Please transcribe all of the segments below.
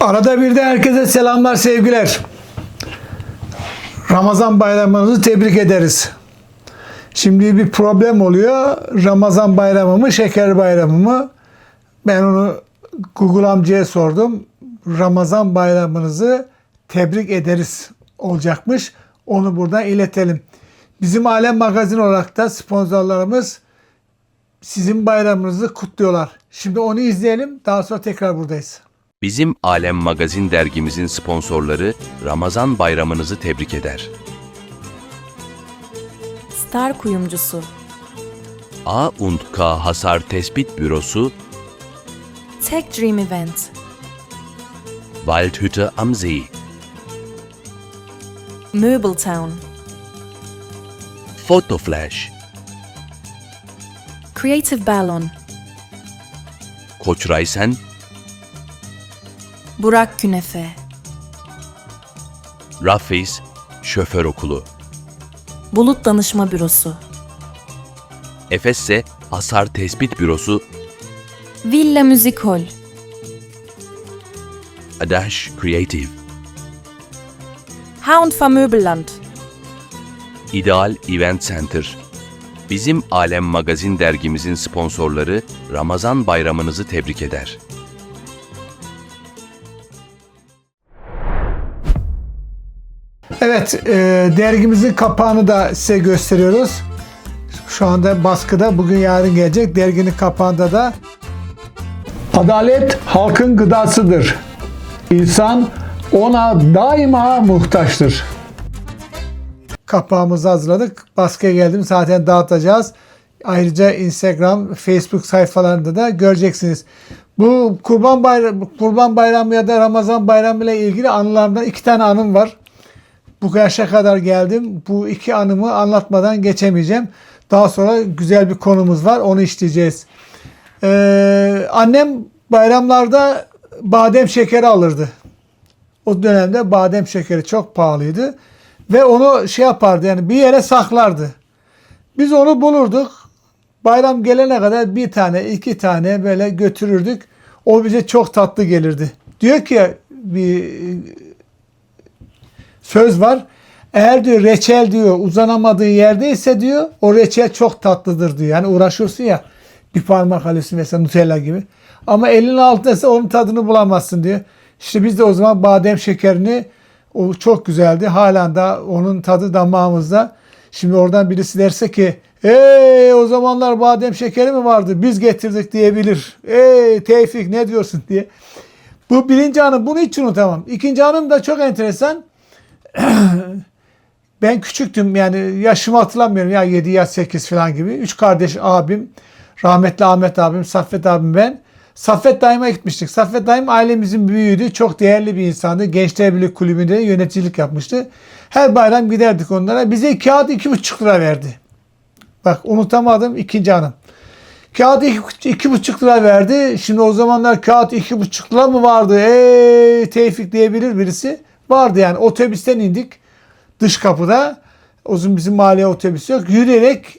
Arada bir de herkese selamlar, sevgiler. Ramazan bayramınızı tebrik ederiz. Şimdi bir problem oluyor. Ramazan bayramı mı, şeker bayramı mı? Ben onu Google amcaya sordum. Ramazan bayramınızı tebrik ederiz olacakmış. Onu buradan iletelim. Bizim Alem Magazin olarak da sponsorlarımız sizin bayramınızı kutluyorlar. Şimdi onu izleyelim. Daha sonra tekrar buradayız. Bizim Alem Magazin dergimizin sponsorları Ramazan bayramınızı tebrik eder. Star kuyumcusu, A und K Hasar Tespit Bürosu. Tech Dream Event, Waldhütte am See, Möbeltown, Photoflash, Creative Ballon, Koç Raysen, Burak Künefe, Raffis, Şoför Okulu, Bulut Danışma Bürosu, Efesse Hasar Tespit Bürosu, Villa Müzik Hol, Adash Creative, Hound van Möbelland, İdeal Event Center. Bizim Alem Magazin dergimizin sponsorları Ramazan bayramınızı tebrik eder. Evet, e, dergimizin kapağını da size gösteriyoruz. Şu anda baskıda, bugün yarın gelecek. Derginin kapağında da Adalet halkın gıdasıdır. İnsan ona daima muhtaçtır. Kapağımızı hazırladık. Baskıya geldim. Zaten dağıtacağız. Ayrıca Instagram, Facebook sayfalarında da göreceksiniz. Bu Kurban Bayramı, Kurban Bayramı ya da Ramazan Bayramı ile ilgili anılarımdan iki tane anım var. Bu yaşa kadar geldim. Bu iki anımı anlatmadan geçemeyeceğim. Daha sonra güzel bir konumuz var. Onu işleyeceğiz. Ee, annem bayramlarda badem şekeri alırdı. O dönemde badem şekeri çok pahalıydı. Ve onu şey yapardı yani bir yere saklardı. Biz onu bulurduk. Bayram gelene kadar bir tane iki tane böyle götürürdük. O bize çok tatlı gelirdi. Diyor ki bir söz var. Eğer diyor reçel diyor uzanamadığı yerdeyse diyor o reçel çok tatlıdır diyor. Yani uğraşıyorsun ya bir parmak alıyorsun mesela Nutella gibi. Ama elin altındaysa onun tadını bulamazsın diyor. İşte biz de o zaman badem şekerini o çok güzeldi. Halen da onun tadı damağımızda. Şimdi oradan birisi derse ki Ey o zamanlar badem şekeri mi vardı? Biz getirdik diyebilir. Ey Tevfik ne diyorsun diye. Bu birinci anım. Bunu hiç unutamam. İkinci anım da çok enteresan. ben küçüktüm yani yaşımı hatırlamıyorum ya 7 ya 8 falan gibi. Üç kardeş abim, rahmetli Ahmet abim, Saffet abim ben. Saffet Daim'e gitmiştik. Saffet Daim ailemizin büyüğüydü. Çok değerli bir insandı. Gençler Birliği Kulübü'nde yöneticilik yapmıştı. Her bayram giderdik onlara. Bize kağıt iki buçuk lira verdi. Bak unutamadım ikinci anım. Kağıt iki, iki buçuk lira verdi. Şimdi o zamanlar kağıt iki buçuk lira mı vardı? Ey Tevfik diyebilir birisi. Vardı yani otobüsten indik dış kapıda. Zaman bizim mahalleye otobüs yok. Yürüyerek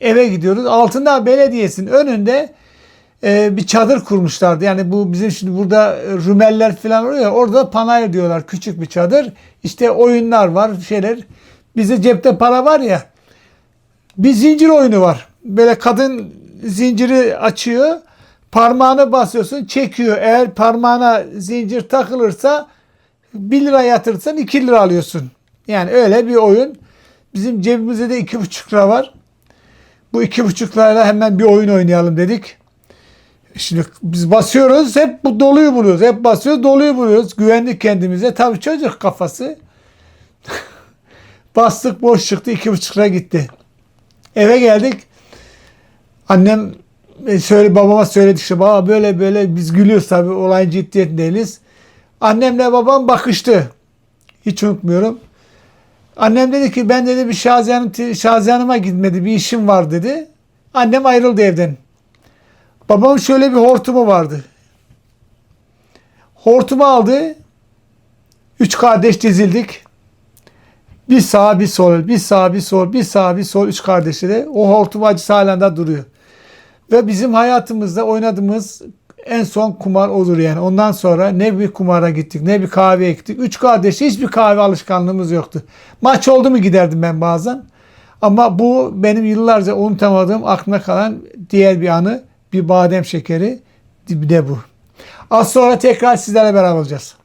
eve gidiyoruz. Altında belediyesinin önünde e, bir çadır kurmuşlardı. Yani bu bizim şimdi burada e, rümeller falan oluyor. Orada panayır diyorlar. Küçük bir çadır. İşte oyunlar var şeyler. Bize cepte para var ya. Bir zincir oyunu var. Böyle kadın zinciri açıyor. Parmağını basıyorsun çekiyor. Eğer parmağına zincir takılırsa 1 lira yatırırsan 2 lira alıyorsun. Yani öyle bir oyun. Bizim cebimizde de 2,5 lira var. Bu 2,5 lirayla hemen bir oyun oynayalım dedik. Şimdi biz basıyoruz hep bu doluyu buluyoruz. Hep basıyoruz doluyu buluyoruz. Güvendik kendimize. Tabii çocuk kafası. Bastık boş çıktı. 2,5 lira gitti. Eve geldik. Annem e, söyle babama söyledik işte baba böyle böyle biz gülüyoruz tabii olayın ciddiyetindeyiz. Annemle babam bakıştı. Hiç unutmuyorum. Annem dedi ki ben dedi bir Şaziye, Hanım, Şaziye gitmedi bir işim var dedi. Annem ayrıldı evden. Babam şöyle bir hortumu vardı. Hortumu aldı. Üç kardeş dizildik. Bir sağ bir sol, bir sağ bir sol, bir sağ bir sol üç kardeşleri. O hortum acısı halen duruyor. Ve bizim hayatımızda oynadığımız en son kumar olur yani. Ondan sonra ne bir kumara gittik ne bir kahveye gittik. Üç kardeş hiçbir kahve alışkanlığımız yoktu. Maç oldu mu giderdim ben bazen. Ama bu benim yıllarca unutamadığım aklımda kalan diğer bir anı. Bir badem şekeri bir de bu. Az sonra tekrar sizlerle beraber olacağız.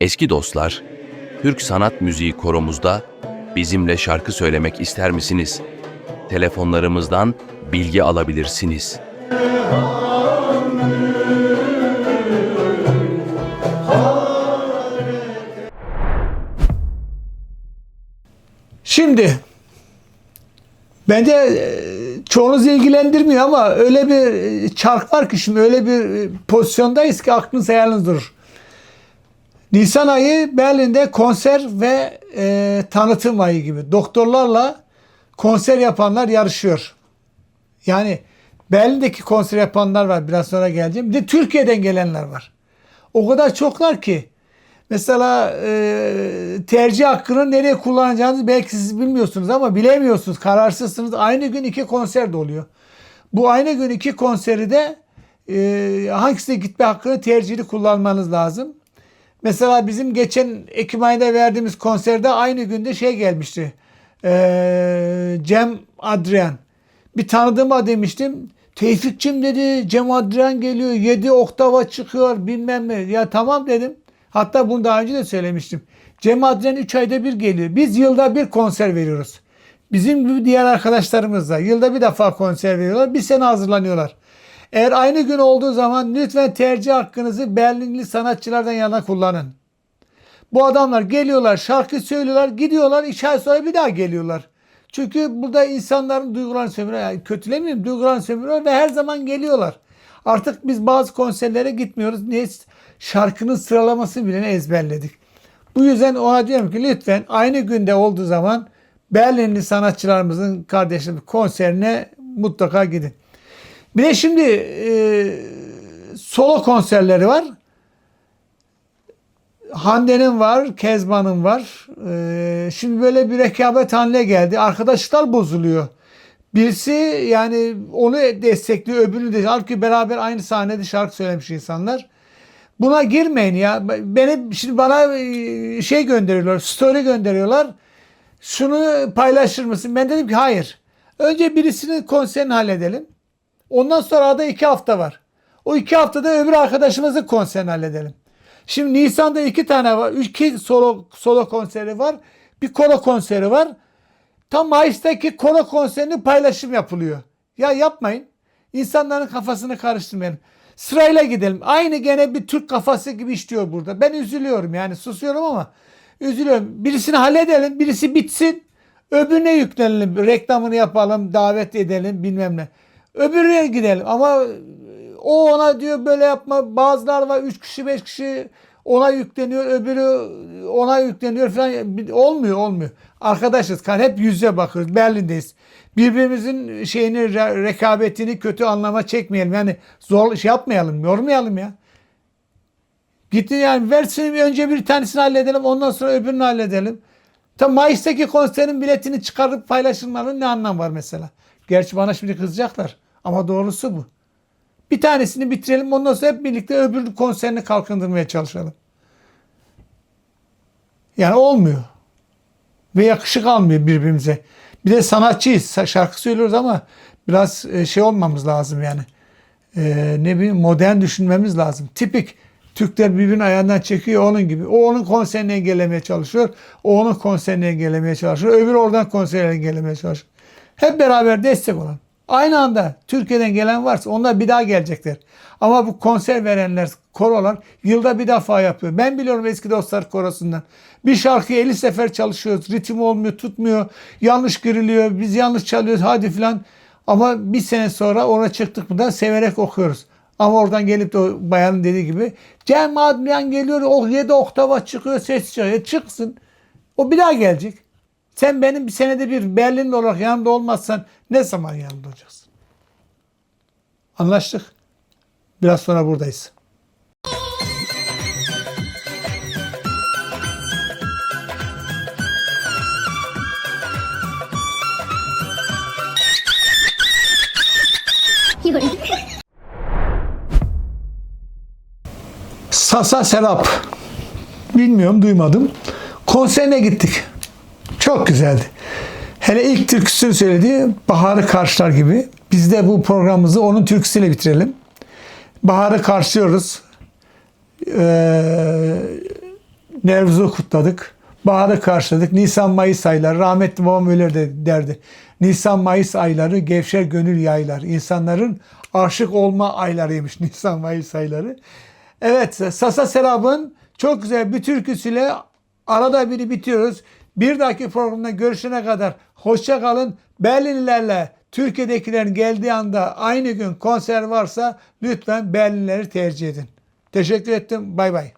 Eski dostlar, Türk Sanat Müziği koromuzda bizimle şarkı söylemek ister misiniz? Telefonlarımızdan bilgi alabilirsiniz. Şimdi bence e, çoğunuz ilgilendirmiyor ama öyle bir e, çark var ki şimdi öyle bir e, pozisyondayız ki aklınız hayaliniz durur. Nisan ayı Berlin'de konser ve e, tanıtım ayı gibi. Doktorlarla konser yapanlar yarışıyor. Yani Berlin'deki konser yapanlar var. Biraz sonra geleceğim. Bir de Türkiye'den gelenler var. O kadar çoklar ki. Mesela e, tercih hakkını nereye kullanacağınızı belki siz bilmiyorsunuz ama bilemiyorsunuz. Kararsızsınız. Aynı gün iki konser de oluyor. Bu aynı gün iki konseri de e, hangisine gitme hakkını tercihli kullanmanız lazım. Mesela bizim geçen Ekim ayında verdiğimiz konserde aynı günde şey gelmişti. E, Cem Adrian. Bir tanıdığıma demiştim. Tevfikçim dedi Cem Adrian geliyor 7 oktava çıkıyor bilmem ne. Ya tamam dedim. Hatta bunu daha önce de söylemiştim. Cem Adrian 3 ayda bir geliyor. Biz yılda bir konser veriyoruz. Bizim gibi diğer arkadaşlarımız da yılda bir defa konser veriyorlar. Bir sene hazırlanıyorlar. Eğer aynı gün olduğu zaman lütfen tercih hakkınızı Berlinli sanatçılardan yana kullanın. Bu adamlar geliyorlar, şarkı söylüyorlar, gidiyorlar, iki ay sonra bir daha geliyorlar. Çünkü burada insanların duygularını sömürüyor. Yani kötülemiyorum, duygularını sömürüyor ve her zaman geliyorlar. Artık biz bazı konserlere gitmiyoruz. Niye? Şarkının sıralamasını bile ezberledik. Bu yüzden ona diyorum ki lütfen aynı günde olduğu zaman Berlinli sanatçılarımızın kardeşim konserine mutlaka gidin. Bir de şimdi e, solo konserleri var. Hande'nin var, Kezban'ın var. Ee, şimdi böyle bir rekabet haline geldi. Arkadaşlar bozuluyor. Birisi yani onu destekliyor, öbürünü de. Halbuki beraber aynı sahnede şarkı söylemiş insanlar. Buna girmeyin ya. Beni şimdi bana e, şey gönderiyorlar, story gönderiyorlar. Şunu paylaşır mısın? Ben dedim ki hayır. Önce birisinin konserini halledelim. Ondan sonra arada iki hafta var. O iki haftada öbür arkadaşımızın konserini halledelim. Şimdi Nisan'da iki tane var. İki solo, solo konseri var. Bir koro konseri var. Tam Mayıs'taki koro konserini paylaşım yapılıyor. Ya yapmayın. İnsanların kafasını karıştırmayalım. Sırayla gidelim. Aynı gene bir Türk kafası gibi işliyor burada. Ben üzülüyorum yani susuyorum ama üzülüyorum. Birisini halledelim. Birisi bitsin. Öbürüne yüklenelim. Reklamını yapalım. Davet edelim bilmem ne. Öbürüne gidelim. Ama o ona diyor böyle yapma. Bazılar var 3 kişi 5 kişi ona yükleniyor. Öbürü ona yükleniyor falan. Olmuyor olmuyor. Arkadaşız. Kan hep yüze bakıyoruz. Berlin'deyiz. Birbirimizin şeyini re- rekabetini kötü anlama çekmeyelim. Yani zor şey yapmayalım. Yormayalım ya. Gitti yani versin önce bir tanesini halledelim. Ondan sonra öbürünü halledelim. Tam Mayıs'taki konserin biletini çıkarıp paylaşılmanın ne anlamı var mesela? Gerçi bana şimdi kızacaklar. Ama doğrusu bu. Bir tanesini bitirelim. Ondan sonra hep birlikte öbür konserini kalkındırmaya çalışalım. Yani olmuyor. Ve yakışık almıyor birbirimize. Bir de sanatçıyız. Şarkı söylüyoruz ama biraz e, şey olmamız lazım yani. Ee, ne bileyim modern düşünmemiz lazım. Tipik Türkler birbirinin ayağından çekiyor onun gibi. O onun konserini engellemeye çalışıyor. O onun konserini engellemeye çalışıyor. Öbür oradan konserini engellemeye çalışıyor. Hep beraber destek olan. Aynı anda Türkiye'den gelen varsa onlar bir daha gelecekler. Ama bu konser verenler, korolar yılda bir defa yapıyor. Ben biliyorum eski dostlar korosundan. Bir şarkıyı 50 sefer çalışıyoruz. Ritim olmuyor, tutmuyor. Yanlış giriliyor. Biz yanlış çalıyoruz. Hadi filan. Ama bir sene sonra ona çıktık mı da severek okuyoruz. Ama oradan gelip de o bayanın dediği gibi Cem Adrian geliyor o 7 oktava çıkıyor ses çıkıyor. Çıksın. O bir daha gelecek. Sen benim bir senede bir Berlinli olarak yanımda olmazsan ne zaman yanımda olacaksın? Anlaştık. Biraz sonra buradayız. Sasa Serap. Bilmiyorum duymadım. Konserine gittik. Çok güzeldi. Hele ilk türküsünü söylediği Baharı Karşılar gibi. Biz de bu programımızı onun türküsüyle bitirelim. Baharı karşılıyoruz. Ee, Nevruz'u kutladık. Baharı karşıladık. Nisan Mayıs ayları. Rahmetli babam öyle de derdi. Nisan Mayıs ayları gevşer gönül yaylar. İnsanların aşık olma aylarıymış Nisan Mayıs ayları. Evet Sasa Serap'ın çok güzel bir türküsüyle arada biri bitiyoruz. Bir dahaki programda görüşene kadar hoşça kalın. Berlinlilerle Türkiye'dekilerin geldiği anda aynı gün konser varsa lütfen Berlinleri tercih edin. Teşekkür ettim. Bay bay.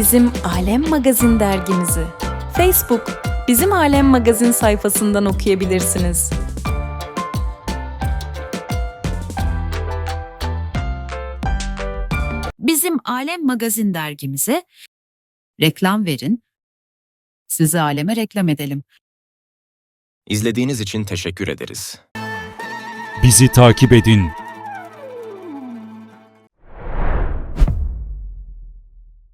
Bizim Alem Magazin dergimizi Facebook Bizim Alem Magazin sayfasından okuyabilirsiniz. Bizim Alem Magazin dergimize reklam verin. Sizi aleme reklam edelim. İzlediğiniz için teşekkür ederiz. Bizi takip edin,